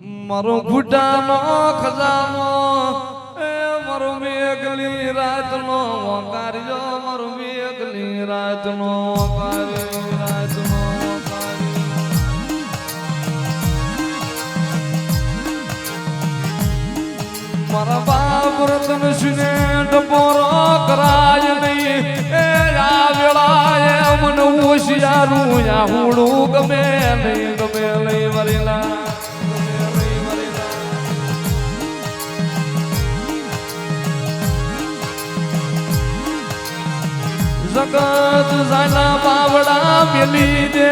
મારો ઘૂંટાનો ખજાનો, એ મારો મેઘલી રાતનો વંકાર્યો મારો મેઘલી રાતનો વંકાર્યો રાતનો મારા બાપ રતન સુને ડબોરો કરાય નહીં. એ આ વેળાએ મન હોશિયારું આહુડું ગમે નહીં. જગત જાના બાવડા મેલી દે.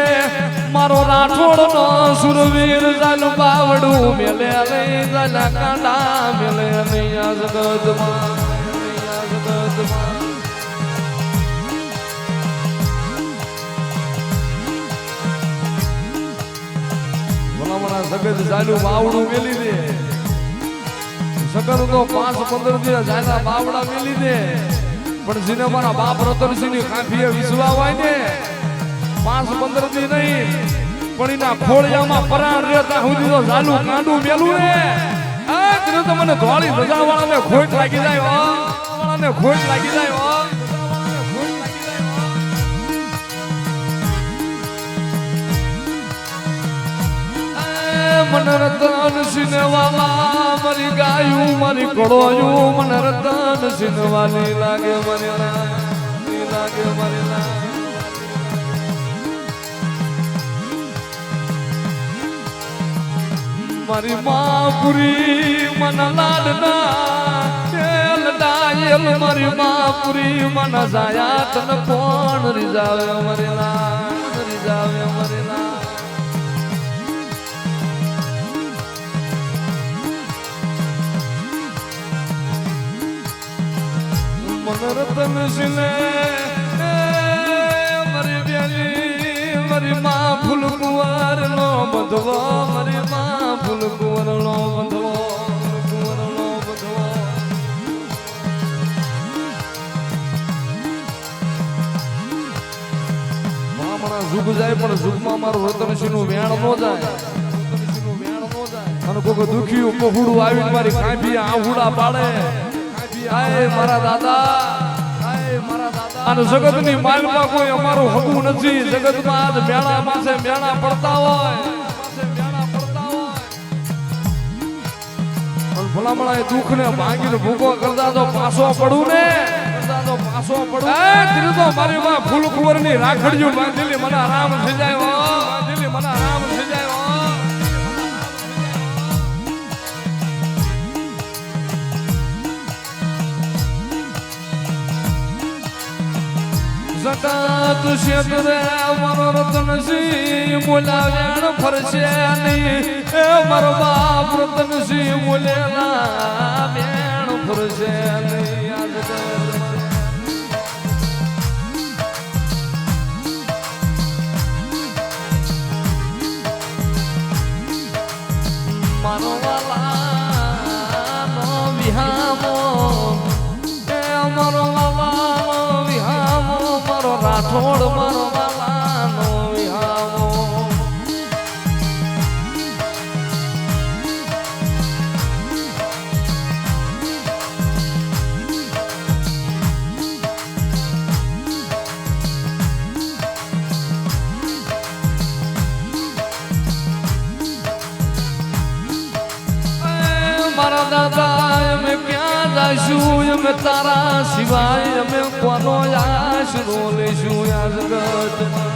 મારો રાઠોડ નો સુરવીર જાન બાવડું મેલે લઈ જાના કાંડા મેલે આ જગતમાં સગત જાનું બાવડું મેલી દે. સગત તો પાંચ પંદર દિવસ જાના બાવડા મેલી દે. પણ જેને મારા બાપ રતનસિંહની કાફીએ વિસવા હોય ને. પાંચ પંદર દી નહીં, પણ એના ખોળિયામાં પરાણ રહેતા સુધી તો ચાલુ કાંડું મેલું ને. આ તો મને ધોળી રજા વાળાને ખોટ લાગી જાય વાળાને ખોટ લાગી જાય મન રતન સિનવામાં મારી ગાયું, મારી કળોયું મન રતન સિનવાની લાગે મને લાગે મને મારી માપુરી મન લાડના મારી માપુરી મન જાયા તન કોણ રીજાવે મરે મનરતન સિલે મરી બેલી, મરી માં ફૂલ કુંવર નો બધવો, મરી માં ફૂલ કુંવર ઝુક જાય, પણ જુગમાં મારું રતનસિંહનું વેણ નો જાય. અને કોક દુખ્યું પહોળું આવીને મારી કાંભી આહુડા પાડે. આય મારા દાદા. મારા જગત અને જગતની માલમાં કોઈ અમારું હગું નથી. જગતમાં આજ મેળા પાસે મેળા પડતા હોય. ભલામણા દુઃખ ને ભાંગીને ભૂકો કરતા તો પાછો પડું ને. પાછો પડું મારી માં ફૂલ કુંવરની રાખડ્યું મને આરામ થઈ જાય મને આરામ જગત ક્ષેત્રે મારો રતનસિંહ બોલાવ્યાણ ફરશે નહીં. એ મારો બાપ રતનસિંહ બોલેલા બેણ ફરશે નહીં. રાઠોડ મારો વાલાનો વિહામો એ મારા દાદા અમે ક્યાં જઈશું અમે તારા સિવાય અમે કોનો આશરો લઈશું આ જગતમાં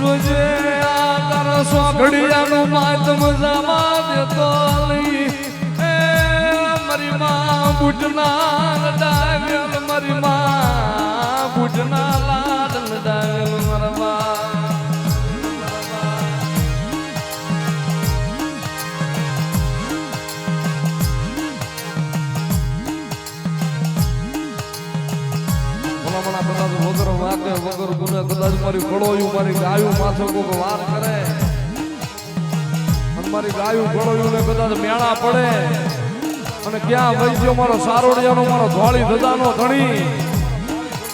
રોજે આ તારા સોઘડિયાનું માતમ જમા માં બુટના ડાગલ મારી માં મરવા વાગે વગર ગુને કદાચ મારી કળોયું મારી ગાયું માથે કોક વાર કરે. અને મારી ગાયું કળોયું ને કદાચ મેળા પડે. અને ક્યાં વૈદ્યો મારો સારોડિયાનો, મારો ધોળી ધજાનો ધણી.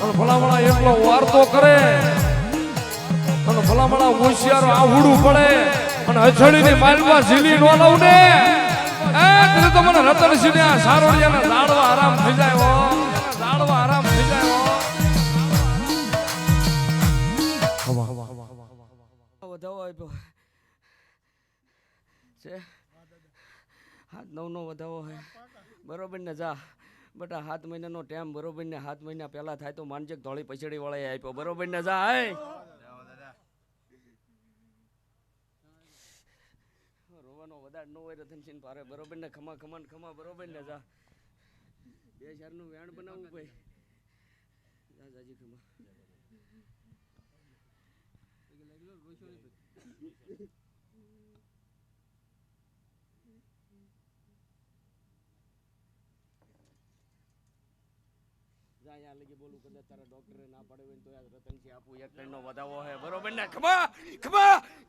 અને ભલામણા એટલો વાર્તો કરે. અને ભલામણા હોશિયારો આવડું પડે. અને હથેળીની માલમાં ઝીલી નો લઉં ને. એ ત્યારે મને રતનસિંહ સારોડિયાના ઝાડવા આરામ થઈ જાય વધાવો આપ્યો. છે? હાથ નવનો વધાવો હે. બરોબર ને, જા. બટા સાત મહિનાનો ટાઈમ બરોબર ને સાત મહિના પહેલા થાય તો માનજે ધોળી પછડી વાળાએ આપ્યો. બરોબર ને, જા, હે. રોવાનો વધાર ન હોય રતનસિંહ પારે બરોબર ને, ખમા ખમા ખમા, બરોબર ને, જા. બે ચારનું વેણ બનાવવું ભાઈ. જા ખમા. જા અહીંયા લગી બોલું, કદાચ તારા ડોક્ટરે ના પાડે હોય તો રતનસિંહ આપું, એક નો વધાવો હે. બરોબર ને? ખમા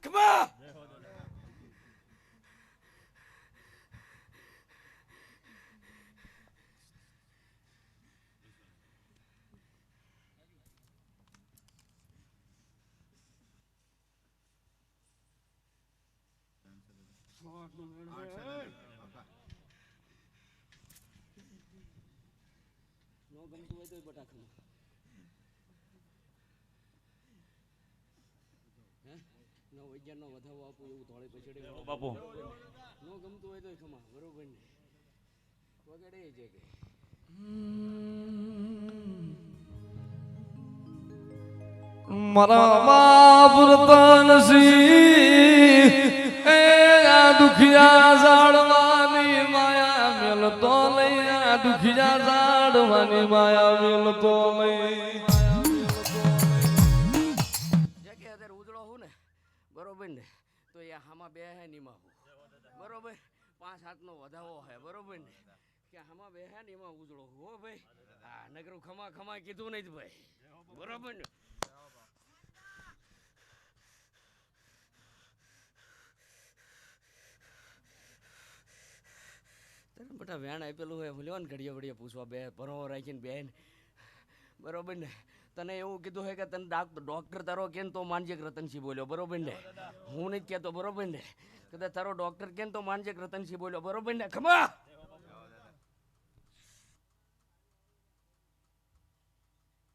ખમા નો ગમતું હોય તો બટા હે નો વૈજ્ઞાન નો વધાવો આપું એવું થોડે પછી બાપુ. નો ગમતું હોય તો ખમા બરોબર ને? વગેરે છે કે મારા બાપ રતનસિંહ એ આ દુખિયા ઝાડવાની માયા મેલતો નહીં. આ દુખિયા ઝાડવાની માયા મેલતો નહીં. ઉજળો હું ને, બરોબર ને, તો એ હામાં બે બરોબર? પાંચ હાથનો વધાવો હે, બરોબર ને? કે હામાં બે હે ને એમાં ઉજળો હો ભાઈ? હા નગરું ખમા ખમા કીધું નહીં ભાઈ. બરોબર ને? બટા વેણ આપેલું હોય, હું લેવાનું ઘડીએ વડીએ પૂછવા બે ભરો રાખીને બેન. બરોબર ને? તને એવું કીધું હોય કે તને ડાક- ડોક્ટર તારો કેમ તો માનજે રતનસિંહ બોલ્યો, બરોબર ને? હું નથી કહેતો, બરોબર ને? કદાચ તારો ડોક્ટર કેમ તો માનજે રતનસિંહ બોલ્યો, બરોબર ને? ખમા!